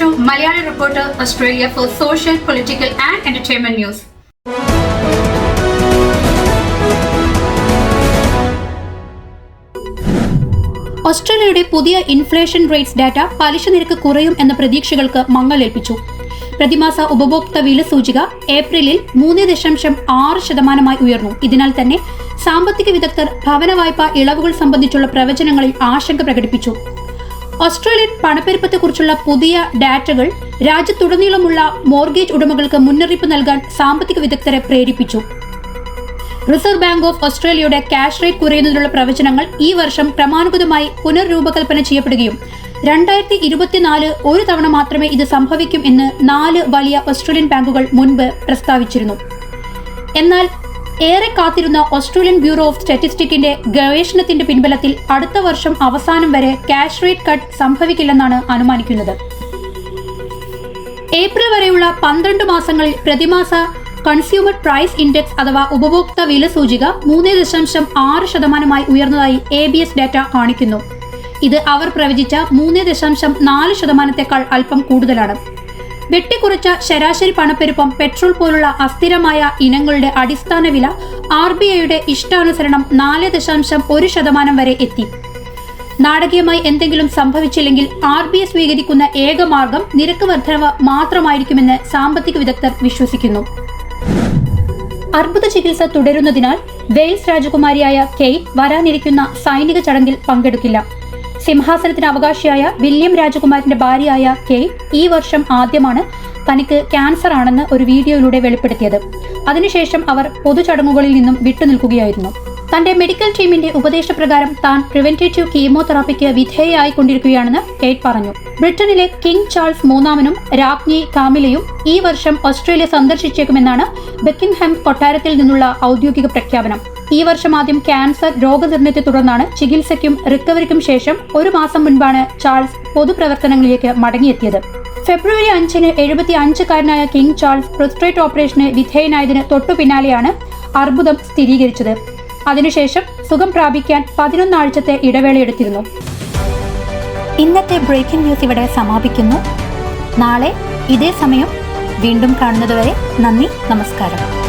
to Malayali reporter Australia for social political and entertainment news ഓസ്ട്രേലിയയുടെ പുതിയ inflation rates data പലിശ നിരക്ക് കുറയും എന്ന പ്രതീക്ഷകൾക്ക് മങ്ങലേൽപ്പിച്ചു പ്രതിമാസ ഉപഭോക്തൃ വില സൂചിക ഏപ്രിലിൽ മൂന്ന് ദശാംശം ആറ് ശതമാനമായി ഉയർന്നു. ഇതിനാൽ തന്നെ സാമ്പത്തിക വിദഗ്ധർ ഭവന വായ്പ ഇളവുകൾ സംബന്ധിച്ചുള്ള പ്രവചനങ്ങളിൽ ആശങ്ക പ്രകടിപ്പിച്ചു. ഓസ്ട്രേലിയൻ പണപ്പെരുപ്പത്തെക്കുറിച്ചുള്ള പുതിയ ഡാറ്റകൾ രാജ്യത്തുടനീളമുള്ള മോർഗേജ് ഉടമകൾക്ക് മുന്നറിയിപ്പ് നൽകാൻ സാമ്പത്തിക വിദഗ്ധരെ പ്രേരിപ്പിച്ചു. റിസർവ് ബാങ്ക് ഓഫ് ഓസ്ട്രേലിയയുടെ ക്യാഷ് റേറ്റ് കുറയുന്നതിനുള്ള പ്രവചനങ്ങൾ ഈ വർഷം ക്രമാനുഗതമായി പുനർരൂപകൽപ്പന ചെയ്യപ്പെടുകയും രണ്ടായിരത്തി ഇരുപത്തിനാല് ഒരു തവണ മാത്രമേ ഇത് സംഭവിക്കും എന്ന് നാല് വലിയ ഓസ്ട്രേലിയൻ ബാങ്കുകൾ മുൻപ് പ്രസ്താവിച്ചിരുന്നു. എന്നാൽ ഏറെ കാത്തിരുന്ന ഓസ്ട്രേലിയൻ ബ്യൂറോ ഓഫ് സ്റ്റാറ്റിസ്റ്റിക്കിന്റെ ഗവേഷണത്തിന്റെ പിൻബലത്തിൽ അടുത്ത വർഷം അവസാനം വരെ ക്യാഷ് റേറ്റ് കട്ട് സംഭവിക്കില്ലെന്നാണ് അനുമാനിക്കുന്നത്. ഏപ്രിൽ വരെയുള്ള പന്ത്രണ്ട് മാസങ്ങളിൽ പ്രതിമാസ കൺസ്യൂമർ പ്രൈസ് ഇൻഡെക്സ് അഥവാ ഉപഭോക്തൃ വില സൂചിക മൂന്ന് ദശാംശം ആറ് ശതമാനമായി ഉയർന്നതായി എ ബി എസ് ഡാറ്റ കാണിക്കുന്നു. ഇത് അവർ പ്രവചിച്ച മൂന്ന് ദശാംശം നാല് ശതമാനത്തെക്കാൾ അല്പം കൂടുതലാണ്. വെട്ടിക്കുറച്ച ശരാശരി പണപ്പെരുപ്പം പെട്രോൾ പോലുള്ള അസ്ഥിരമായ ഇനങ്ങളുടെ അടിസ്ഥാന വില ആർ ബി ഐയുടെ ഇഷ്ടാനുസരണം നാല് ദശാംശം ഒരു ശതമാനം വരെ എത്തി. നാടകീയമായി എന്തെങ്കിലും സംഭവിച്ചില്ലെങ്കിൽ ആർ ബി ഐ സ്വീകരിക്കുന്ന ഏക മാർഗം നിരക്ക് വർധനവ് മാത്രമായിരിക്കുമെന്ന് സാമ്പത്തിക വിദഗ്ധർ വിശ്വസിക്കുന്നു. അർബുദ ചികിത്സ തുടരുന്നതിനാൽ വെയിൽസ് രാജകുമാരിയായ കെയ്റ്റ് വരാനിരിക്കുന്ന സൈനിക ചടങ്ങിൽ പങ്കെടുക്കില്ല. സിംഹാസനത്തിന് അവകാശിയായ വില്യം രാജകുമാരിന്റെ ഭാര്യയായ കെ ഈ വർഷം ആദ്യമാണ് തനിക്ക് ക്യാൻസർ ആണെന്ന് ഒരു വീഡിയോയിലൂടെ വെളിപ്പെടുത്തിയത്. അതിനുശേഷം അവർ പൊതുചടങ്ങുകളിൽ നിന്നും വിട്ടുനിൽക്കുകയായിരുന്നു. തന്റെ മെഡിക്കൽ ടീമിന്റെ ഉപദേശപ്രകാരം താൻ പ്രിവെന്റേറ്റീവ് കീമോതെറാപ്പിക്ക് വിധേയയായിക്കൊണ്ടിരിക്കുകയാണെന്ന് കേറ്റ് പറഞ്ഞു. ബ്രിട്ടനിലെ കിങ് ചാൾസ് മൂന്നാമനും രാജ്ഞി കാമിലയും ഈ വർഷം ഓസ്ട്രേലിയ സന്ദർശിച്ചേക്കുമെന്നാണ് ബക്കിംഗ്ഹാം കൊട്ടാരത്തിൽ നിന്നുള്ള ഔദ്യോഗിക പ്രഖ്യാപനം. ഈ വർഷം ആദ്യം ക്യാൻസർ രോഗനിർണയത്തെ തുടർന്നാണ് ചികിത്സയ്ക്കും റിക്കവറിക്കും ശേഷം ഒരു മാസം മുൻപാണ് ചാൾസ് പൊതുപ്രവർത്തനങ്ങളിലേക്ക് മടങ്ങിയെത്തിയത്. ഫെബ്രുവരി അഞ്ചിന് എഴുപത്തി അഞ്ചുകാരനായ കിങ് ചാൾസ് പ്രൊസ്ട്രേറ്റ് ഓപ്പറേഷന് വിധേയനായതിന് തൊട്ടു പിന്നാലെയാണ് അർബുദം സ്ഥിരീകരിച്ചത്. അതിനുശേഷം സുഖം പ്രാപിക്കാൻ പതിനൊന്നാഴ്ചത്തെ ഇടവേളയെടുത്തിരുന്നു. ഇന്നത്തെ ബ്രേക്കിംഗ് ന്യൂസ് ഇവിടെ സമാപിക്കുന്നു. നാളെ ഇതേ സമയം വീണ്ടും കാണുന്നതുവരെ നന്ദി നമസ്കാരം.